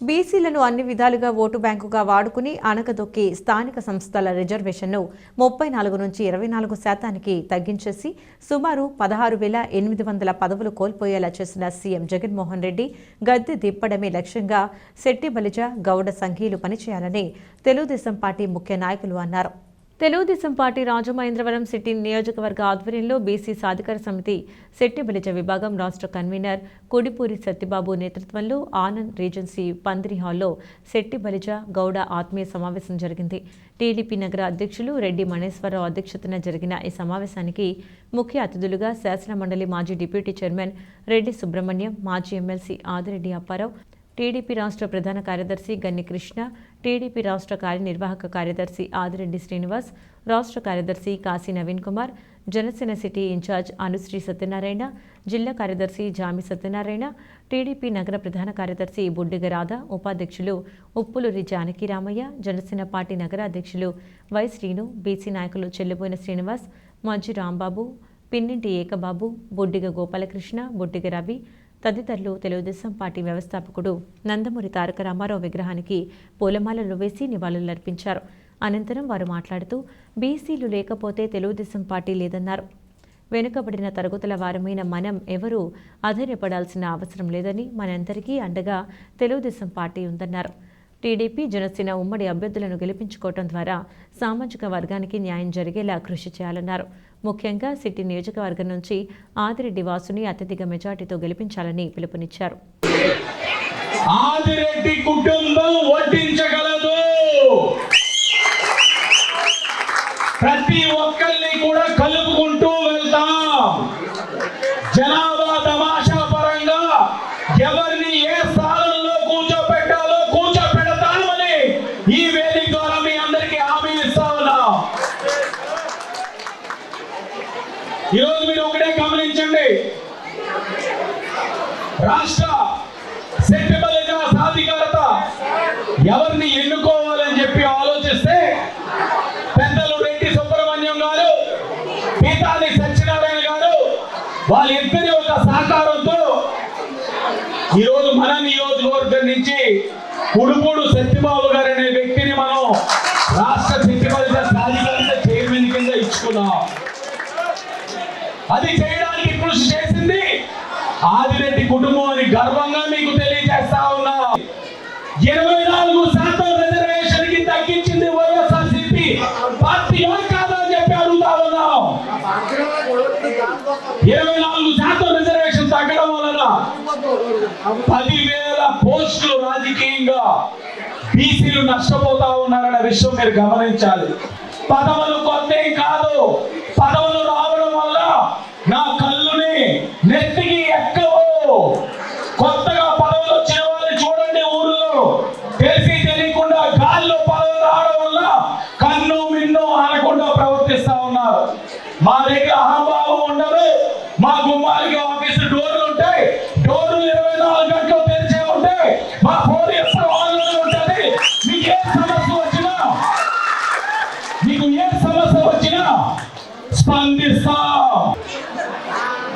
బీసీలను అన్ని విధాలుగా ఓటు బ్యాంకుగా వాడుకుని అణకదొక్కి స్థానిక సంస్థల రిజర్వేషన్ను ముప్పై నాలుగు నుంచి ఇరవై నాలుగు శాతానికి తగ్గించేసి సుమారు పదహారు వేల ఎనిమిది వందల పదవులు కోల్పోయేలా చేసిన సీఎం జగన్మోహన్ రెడ్డి గద్దె దిప్పడమే లక్ష్యంగా శెట్టి బలిజ గౌడ సంఘీయులు పనిచేయాలని తెలుగుదేశం పార్టీ ముఖ్య నాయకులు అన్నారు. తెలుగుదేశం పార్టీ రాజమహేంద్రవరం సిటీ నియోజకవర్గ ఆధ్వర్యంలో బీసీ సాధికార సమితి శెట్టిబలిజ విభాగం రాష్ట్ర కన్వీనర్ కొడిపూరి సత్యబాబు నేతృత్వంలో ఆనంద్ రీజెన్సీ పందిరి హాల్లో శెట్టి బలిజ గౌడ ఆత్మీయ సమావేశం జరిగింది. టీడీపీ నగర అధ్యక్షులు రెడ్డి మణేశ్వరరావు అధ్యక్షతన జరిగిన ఈ సమావేశానికి ముఖ్య అతిథులుగా శాసన మండలి మాజీ డిప్యూటీ చైర్మన్ రెడ్డి సుబ్రహ్మణ్యం మాజీ ఎమ్మెల్సీ ఆదిరెడ్డి అప్పారావు టీడీపీ రాష్ట్ర ప్రధాన కార్యదర్శి గన్ని కృష్ణ టీడీపీ రాష్ట్ర కార్యనిర్వాహక కార్యదర్శి ఆదిరెడ్డి శ్రీనివాస్ రాష్ట్ర కార్యదర్శి Kashi Naveen Kumar Janasena city in charge Anusri Satyanarayana జిల్లా కార్యదర్శి జామి సత్యనారాయణ టీడీపీ నగర ప్రధాన కార్యదర్శి బుడ్డిగ రాధ ఉపాధ్యక్షులు ఉప్పులూరి జానకి రామయ్య జనసేన పార్టీ నగర అధ్యక్షులు వై శ్రీను బీసీ నాయకులు చెల్లిపోయిన శ్రీనివాస్ మజ్జి రాంబాబు పిన్నింటి ఏకబాబు బొడ్డిగ గోపాలకృష్ణ బొడ్డిగ రవి తదితరులు తెలుగుదేశం పార్టీ వ్యవస్థాపకుడు నందమూరి తారక రామారావు విగ్రహానికి పూలమాలలు వేసి నివాళులర్పించారు అనంతరం వారు మాట్లాడుతూ బీసీలు లేకపోతే తెలుగుదేశం పార్టీ లేదన్నారు. వెనుకబడిన తరగతుల వారమైన మనం ఎవరూ అధైర్యపడాల్సిన అవసరం లేదని మనందరికీ అండగా తెలుగుదేశం పార్టీ ఉందన్నారు. టీడీపీ జనసేన ఉమ్మడి అభ్యర్థులను గెలిపించుకోవడం ద్వారా సామాజిక వర్గానికి న్యాయం జరిగేలా కృషి చేయాలన్నారు. ముఖ్యంగా సిటీ నియోజకవర్గం నుంచి ఆదిరెడ్డి వాసుని అత్యధిక మెజార్టీతో గెలిపించాలని పిలుపునిచ్చారు. ఆదిరెడ్డి కుటుంబం ప్రతి ఒక్కరిని కూడా ఈరోజు మీరు ఒకటే గమనించండి. రాష్ట్ర శక్తి సాధికారత ఎవరిని ఎన్నుకోవాలని చెప్పి ఆలోచిస్తే పెద్దలు రెడ్డి సుబ్రహ్మణ్యం గారు పీతాని సత్యనారాయణ గారు వాళ్ళిద్దరి ఒక సహకారంతో ఈరోజు మన నియోజకవర్గం నుంచి ఉడుపుడు సత్యబాబు గారు అది చేయడానికి కృషి చేసింది ఆదిరెడ్డి కుటుంబం అని గర్వంగా మీకు తెలియజేస్తా ఉన్నా. ఇరవై నాలుగు శాతం రిజర్వేషన్కి తగ్గించింది వైఎస్ఆర్సీపీ. పార్టీ కాదా అని చెప్పి అడుగుతా ఉన్నాం. ఇరవై నాలుగు శాతం రిజర్వేషన్ తగ్గడం వలన పదివేల పోస్టులు రాజకీయంగా బీసీలు నష్టపోతా ఉన్నారనే విషయం మీరు గమనించాలి. పదవులు కొత్త కాదు. పదవులు రావడం వల్ల నా కళ్ళుని నెత్తికి ఎక్కవు.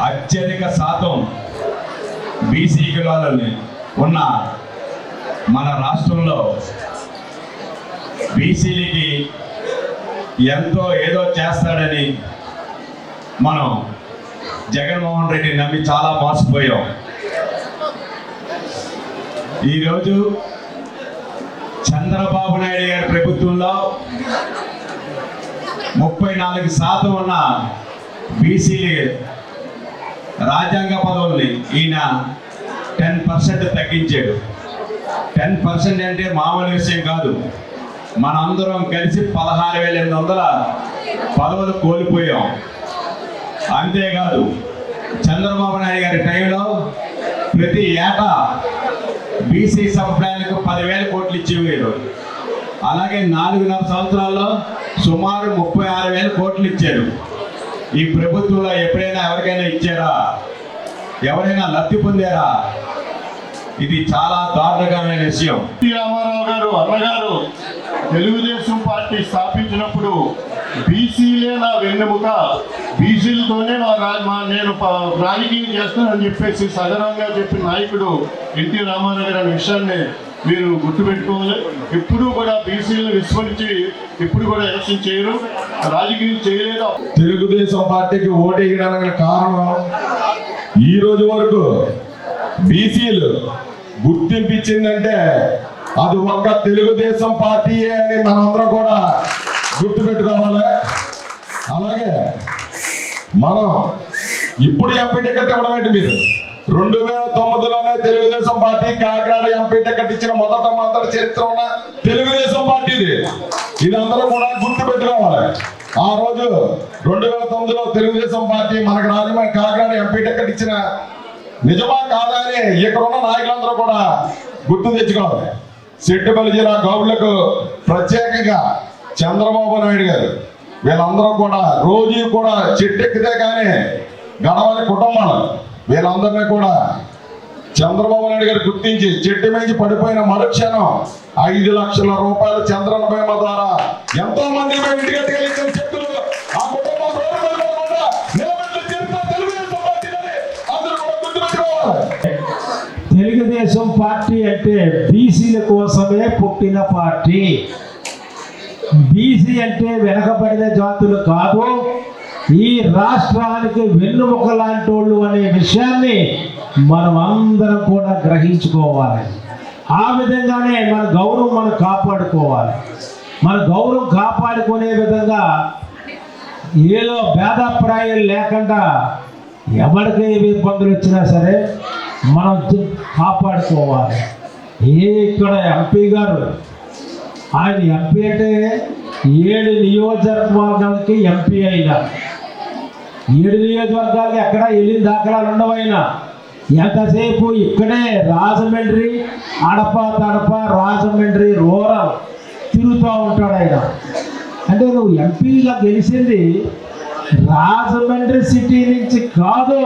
అత్యధిక శాతం బీసీ కులాలని ఉన్న మన రాష్ట్రంలో బీసీలకి ఎంతో ఏదో చేస్తాడని మనం జగన్మోహన్ రెడ్డి నమ్మి చాలా మోసపోయాం. ఈరోజు చంద్రబాబు నాయుడు గారి ప్రభుత్వంలో ముప్పై నాలుగు శాతం ఉన్న బీసీలు రాజ్యాంగ పదవుల్ని ఈయన టెన్ పర్సెంట్ తగ్గించాడు. టెన్ పర్సెంట్ అంటే మామూలు విషయం కాదు. మనందరం కలిసి పదహారు వేల ఎనిమిది వందల పదవులు కోల్పోయాం. అంతేకాదు చంద్రబాబు నాయుడు గారి టైంలో ప్రతి ఏటా బీసీ సముదాయాలకు పదివేల కోట్లు ఇచ్చేవారు. అలాగే నాలుగున్నర సంవత్సరాల్లో సుమారు ముప్పై ఆరు వేల కోట్లు ఇచ్చారు. ఈ ప్రభుత్వంలో ఎప్పుడైనా ఎవరికైనా ఇచ్చారా? ఎవరైనా లబ్ధి పొందారా? ఇది చాలా దారుణకరమైన విషయం. రామారావు గారు అన్నగారు తెలుగుదేశం పార్టీ స్థాపించినప్పుడు బీసీలే నా వెన్నెముక? బీసీలతోనే మా మా నేను రాజకీయం చేస్తానని చెప్పేసి సదనంగా చెప్పిన నాయకుడు ఎన్టీ రామారావు గారు అనే విషయాన్ని మీరు గుర్తుపెట్టుకోవాలి. ఎప్పుడూ కూడా బీసీలను విస్మరించి ఎప్పుడు కూడా ఎలక్షన్ చేయరు. రాజకీయం చేయలేదు? తెలుగుదేశం పార్టీకి ఓటేయడానికి కారణం? ఈ రోజు వరకు బీసీలు గుర్తింపించిందంటే అది ఒక్క తెలుగుదేశం పార్టీయే అని మనందరం కూడా గుర్తుపెట్టుకోవాలి. అలాగే మనం ఇప్పుడు ఎంపీ టికెట్ ఇవ్వడం ఏంటి మీరు? రెండు వేల తొమ్మిదిలోనే Telugu Desam party Kakinada MP ticket ఇచ్చిన మొదట మొదటి చరిత్ర ఉన్న తెలుగుదేశం పార్టీది. ఇది అందరూ కూడా గుర్తు పెట్టుకోవాలి ఆ రోజు రెండు వేల తొమ్మిదిలో తెలుగుదేశం పార్టీ మనకు రాజమండ్రి కాకినాడ ఎంపీ టికెట్ ఇచ్చిన నిజమా కాదా అని ఇక్కడ ఉన్న నాయకులందరూ కూడా గుర్తు తెచ్చుకోవాలి. సిట్టుపల్లి జిల్లా గౌడ్లకు ప్రత్యేకంగా చంద్రబాబు నాయుడు గారు వీళ్ళందరూ కూడా రోజు కూడా చెట్టెక్కితే కానీ గడవని కుటుంబాలు. వీళ్ళందరినీ కూడా చంద్రబాబు నాయుడు గారు గుర్తించి చెట్టు మించి పడిపోయిన మరుక్షణం ఐదు లక్షల రూపాయల చంద్రన్న భీమ ద్వారా ఎంతో మంది ఇంటికి చెట్టులు ఆ కుటుంబం తెలుగుదేశం తెలుగుదేశం పార్టీ అంటే బీసీల కోసమే పుట్టిన పార్టీ. బీసీ అంటే వెనకబడిన జాతులు కాదు. ఈ రాష్ట్రానికి వెన్నుముక లాంటి వాళ్ళు అనే విషయాన్ని మనం అందరం కూడా గ్రహించుకోవాలి. ఆ విధంగానే మన గౌరవం మనం కాపాడుకోవాలి. మన గౌరవం కాపాడుకునే విధంగా ఏదో భేదాభిప్రాయాలు లేకుండా ఎవరికి ఏమి ఇబ్బందులు వచ్చినా సరే మనం కాపాడుకోవాలి. ఏ ఇక్కడ ఎంపీ గారు ఆయన ఎంపీ అంటే ఏడు నియోజకవర్గాలకి ఎంపీ అయినా. ఏడు నియోజకవర్గాలకి ఎక్కడా వెళ్ళిన దాఖలాలు ఉండవైనా ఎంతసేపు ఇక్కడే రాజమండ్రి అడప తడప రాజమండ్రి రూరల్ తిరుగుతూ ఉంటాడు ఆయన. అంటే నువ్వు ఎంపీగా గెలిచింది రాజమండ్రి సిటీ నుంచి కాదు.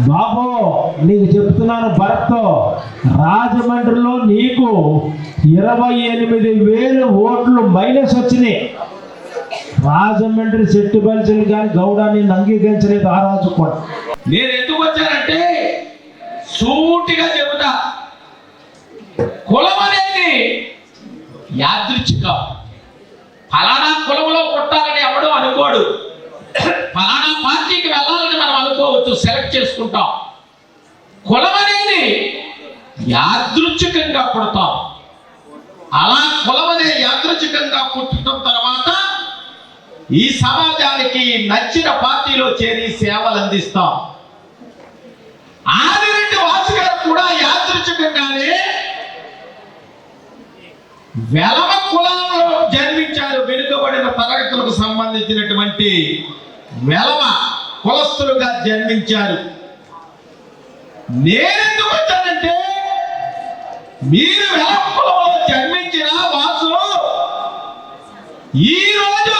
బాబు నీకు చెప్తున్నాను భరత్ రాజమండ్రిలో నీకు ఇరవై ఎనిమిది వేలు ఓట్లు మైనస్ వచ్చినాయి. రాజమండ్రి చెట్టు బలిచలు కానీ గౌడాన్ని అంగీకరించలేదు ఆ రాజు కూడా. నేను ఎందుకు వచ్చానంటే సూటిగా చెబుతా. కులం అనేది యాదృచ్ఛికం. ఫలానా కులంలో పుట్టాలని ఎవడు అనుకోడు. ఫలానా పార్టీకి వెళ్ళాలని మనం అనుకోవచ్చు సెలెక్ట్ చేసుకుంటాం. కులం అనేది యాదృచ్ఛికంగా పుడతాం. అలా కులం అనే యాదృచ్ఛికంగా పుట్టడం తర్వాత ఈ సమాజానికి నచ్చిన పార్టీలో చేరి సేవలు అందిస్తాం. ఆదిరెడ్డి వాసు గారు కూడా యాదృచ్ఛికంగానే వెలమ కులంలో జన్మించారు వెనుకబడిన తరగతులకు సంబంధించినటువంటి వెలమ కులస్తులుగా జన్మించారు. నేనెందుకు వచ్చానంటే మీరు వెలమ కులంలో జన్మించిన వాసు ఈ రోజు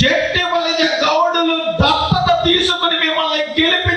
చెట్టి బలిజ గౌడులు దత్తత తీసుకుని మిమ్మల్ని గెలిపి